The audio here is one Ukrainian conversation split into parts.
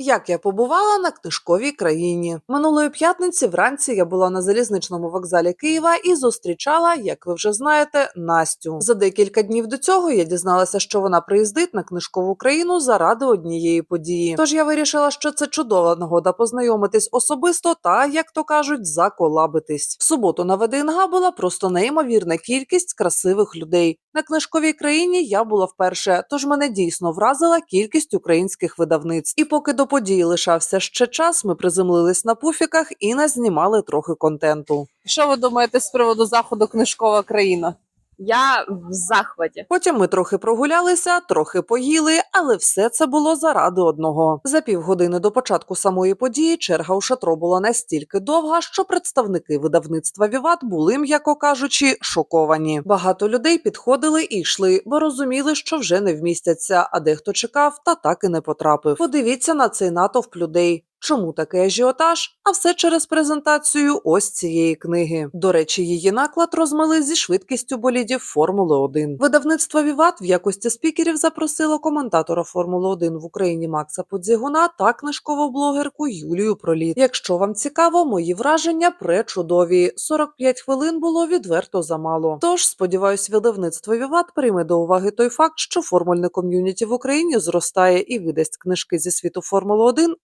Як я побувала на книжковій країні минулої п'ятниці. Вранці я була на залізничному вокзалі Києва і зустрічала, як ви вже знаєте, Настю. За декілька днів до цього я дізналася, що вона приїздить на книжкову країну заради однієї події. Тож я вирішила, що це чудова нагода познайомитись особисто та, як то кажуть, заколабитись. В суботу на ВДНГ була просто неймовірна кількість красивих людей. На книжковій країні я була вперше, тож мене дійсно вразила кількість українських видавниць. І поки до події лишався ще час, ми приземлились на пуфіках і назнімали трохи контенту. Що ви думаєте з приводу заходу книжкова країна? Я в захваті. Потім ми трохи прогулялися, трохи поїли, але все це було заради одного. За півгодини до початку самої події черга у шатро була настільки довга, що представники видавництва Віват були, м'яко кажучи, шоковані. Багато людей підходили і йшли, бо розуміли, що вже не вмістяться, а дехто чекав та так і не потрапив. Подивіться на цей натовп людей. Чому такий ажіотаж? А все через презентацію ось цієї книги. До речі, її наклад розмили зі швидкістю болідів Формули 1. Видавництво Віват в якості спікерів запросило коментатора Формули 1 в Україні Макса Подзігуна та книжкову блогерку Юлію Проліт. Якщо вам цікаво, мої враження пречудові. 45 хвилин було відверто замало. Тож сподіваюсь, видавництво Віват прийме до уваги той факт, що формульне ком'юніті в Україні зростає і видасть книжки зі світу Формули 1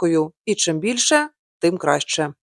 українською. І чим більше, тим краще.